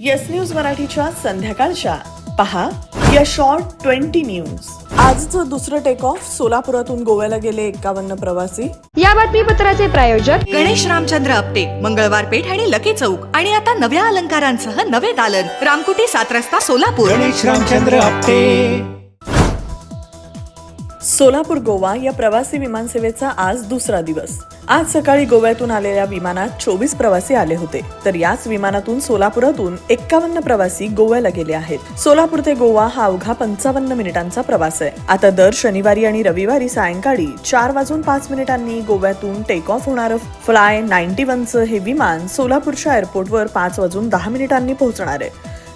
Yes news मराठीच्या संध्याकाळच्या. पहा या शॉर्ट ट्वेंटी न्यूज आजचं दुसरं टेक ऑफ सोलापुरातून गोव्याला गेले एक्कावन्न प्रवासी. या बातमीपत्राचे प्रायोजक गणेश रामचंद्र आपटे मंगळवार पेठ आणि लकी चौक. आणि आता नव्या अलंकारांसह नवे दालन. रामकुटी सात रस्ता सोलापूर. गणेश रामचंद्र आपटे. सोलापूर गोवा या प्रवासी विमानसेवेचा आज दुसरा दिवस. आज सकाळी गोव्यातून आलेल्या विमानात चोवीस प्रवासी आले होते. तर याच विमानातून सोलापुरातून एक्कावन्न प्रवासी गोव्याला गेले आहेत. सोलापूर ते गोवा हा अवघा पंचावन्न मिनिटांचा प्रवास आहे. आता दर शनिवारी आणि रविवारी सायंकाळी चार वाजून पाच मिनिटांनी गोव्यातून टेक ऑफ होणारं फ्लाय नाईन्टी वनचं हे विमान सोलापूरच्या एअरपोर्टवर पाच वाजून दहा मिनिटांनी पोहोचणार आहे.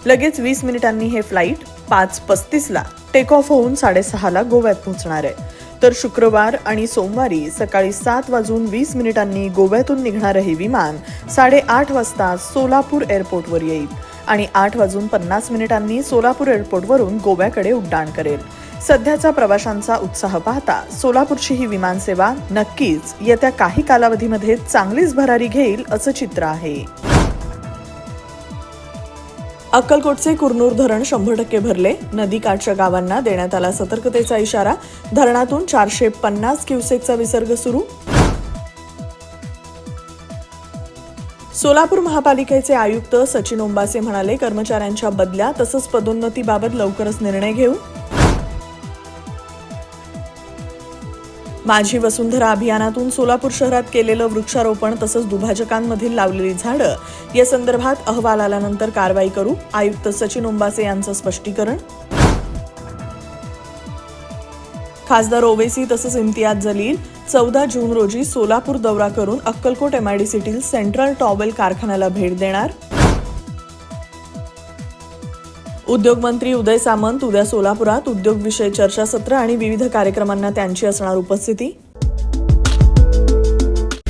लगेच वीस मिनिटांनी हे फ्लाईट पाच पस्तीसला टेक ऑफ होऊन साडेसहाला गोव्यात पोहोचणार आहे. तर शुक्रवार आणि सोमवारी सकाळी सात वाजून वीस मिनिटांनी गोव्यातून निघणारं हे विमान. साडेआठ वाजता सोलापूर एअरपोर्टवर येईल आणि आठ वाजून पन्नास मिनिटांनी सोलापूर एअरपोर्टवरून गोव्याकडे उड्डाण करेल. सध्याचा प्रवाशांचा उत्साह पाहता सोलापूरची ही विमानसेवा नक्कीच येत्या काही कालावधीमध्ये चांगलीच भरारी घेईल असं चित्र आहे. अक्कलकोटचे कुरनूर धरण शंभर टक्के भरले. नदीकाठच्या गावांना देण्यात आला सतर्कतेचा इशारा. धरणातून चारशे पन्नास क्युसेकचा विसर्ग सुरू. सोलापूर महापालिकेचे आयुक्त सचिन ओंबासे म्हणाले कर्मचाऱ्यांच्या बदल्या तसंच पदोन्नतीबाबत लवकरच निर्णय घेऊ. माझी वसुंधरा अभियानातून सोलापूर शहरात केलेलं वृक्षारोपण तसंच दुभाजकांमधील लावलेली झाडं या संदर्भात अहवाल आल्यानंतर कारवाई करू आयुक्त सचिन उंबासे यांचं स्पष्टीकरण. खासदार ओवेसी तसंच इम्तियाज जलील चौदा जून रोजी सोलापूर दौरा करून अक्कलकोट एमआयडीसीतील सेंट्रल टॉवेल कारखान्याला भेट देणार. उद्योगमंत्री उदय सामंत उद्या सोलापुरात उद्योग विषय चर्चासत्र आणि विविध कार्यक्रमांना त्यांची असणार उपस्थिती.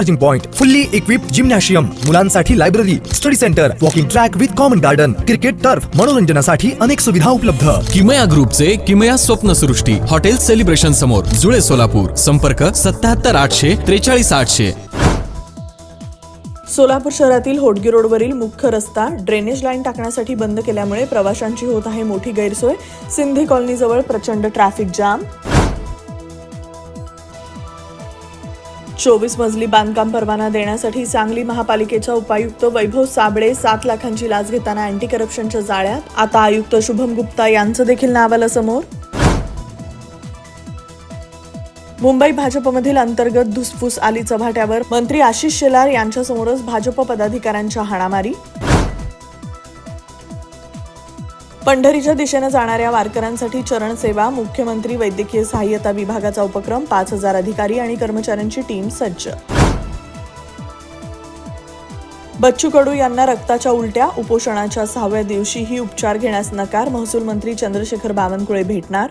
charging point fully equip gymnasium मुलांसाठी library study centre walking track with common garden cricket turf मनोरंजनासाठी अनेक सुविधा उपलब्ध. किमया ग्रुपचे किमया स्वप्नसृष्टी हॉटेल सेलिब्रेशन समोर जुळे सोलापूर संपर्क सत्याहत्तर आठशे त्रेचाळीस आठशे. सोलापूर शहरातील होडगी रोडवरील मुख्य रस्ता ड्रेनेज लाईन टाकण्यासाठी बंद केल्यामुळे प्रवाशांची होत आहे मोठी गैरसोय. सिंधी कॉलनीजवळ प्रचंड ट्रॅफिक जाम चोवीस मजली बांधकाम परवाना देण्यासाठी सांगली महापालिकेच्या उपायुक्त वैभव साबळे सात लाखांची लाच घेताना अँटी करप्शनच्या जाळ्यात. आता आयुक्त शुभम गुप्ता यांचं देखील नाव आलं समोर. मुंबई भाजपमधील अंतर्गत धुसफूस आली चव्हाट्यावर मंत्री आशिष शेलार यांच्यासमोरच भाजप पदाधिकाऱ्यांच्या हाणामारी. पंढरीच्या दिशेनं जाणाऱ्या वारकऱ्यांसाठी चरण सेवा मुख्यमंत्री वैद्यकीय सहाय्यता विभागाचा उपक्रम पाच हजार अधिकारी आणि कर्मचाऱ्यांची टीम सज्ज. बच्चू कडू यांना रक्ताच्या उलट्या उपोषणाच्या सहाव्या दिवशीही उपचार घेण्यास नकार महसूल मंत्री चंद्रशेखर बावनकुळे भेटणार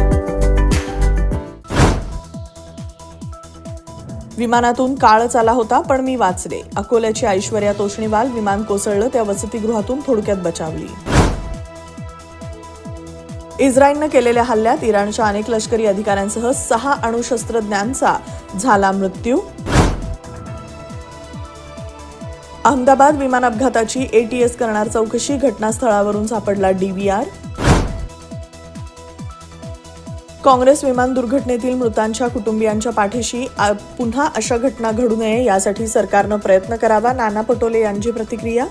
विमानातून काळच आला होता पण मी वाचले. अकोल्याची ऐश्वर्या तोष्णीवाल विमान कोसळलं त्या वसतिगृहातून थोडक्यात बचावली. इस्रायलनं केलेल्या हल्ल्यात इराणच्या अनेक लष्करी अधिकाऱ्यांसह सहा अणुशस्त्रज्ञांचा झाला मृत्यू. अहमदाबाद विमान अपघाताची एटीएस करणार चौकशी घटनास्थळावरून सापडला डीव्हीआर काँग्रेस विमान दुर्घटनेतील मृतांच्या कुटुंबियांच्या पाठीशी पुन्हा अशा घटना घडू नये यासाठी सरकारनं प्रयत्न करावा. नाना पटोले यांची प्रतिक्रिया?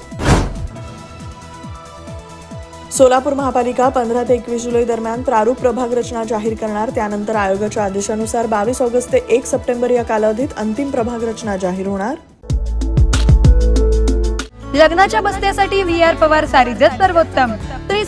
सोलापूर महापालिका पंधरा ते एकवीस जुलै दरम्यान प्रारूप प्रभाग रचना जाहीर करणार. त्यानंतर आयोगाच्या आदेशानुसार बावीस ऑगस्ट ते एक सप्टेंबर या कालावधीत अंतिम प्रभाग रचना जाहीर होणार. लग्नाच्या बसण्यासाठी व्ही आर पवार सारीजच सर्वोत्तम.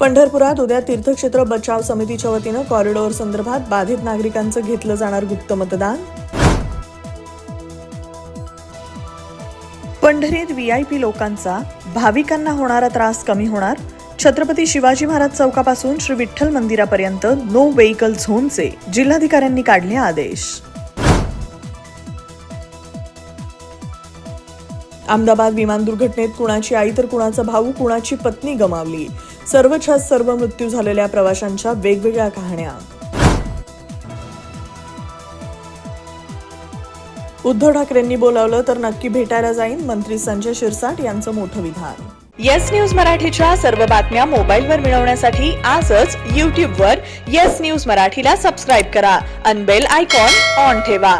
पंढरपुरात उद्या तीर्थक्षेत्र बचाव समितीच्या वतीनं कॉरिडॉर संदर्भात बाधित नागरिकांचं घेतलं जाणार गुप्त मतदान. पंढरीत व्हीआयपी लोकांचा भाविकांना होणारा त्रास कमी होणार. छत्रपती शिवाजी महाराज चौकापासून श्री विठ्ठल मंदिरापर्यंत नो व्हेकल झोनचे जिल्हाधिकाऱ्यांनी काढले आदेश. अहमदाबाद विमान दुर्घटनेत कुणाची आई तर कुणाचा भाऊ कुणाची पत्नी गमावली. सर्वच्या सर्व मृत्यू झालेल्या प्रवाशांच्या वेगवेगळ्या कहाण्या. उद्धव ठाकरेंनी बोलावलं तर नक्की भेटायला जाईन मंत्री संजय शिरसाट यांचं मोठं विधान. येस न्यूज मराठीच्या सर्व बातम्या मोबाईलवर मिळवण्यासाठी आजच यूट्यूबवर येस न्यूज मराठीला सबस्क्राईब करा अनबेल आयकॉन ऑन ठेवा.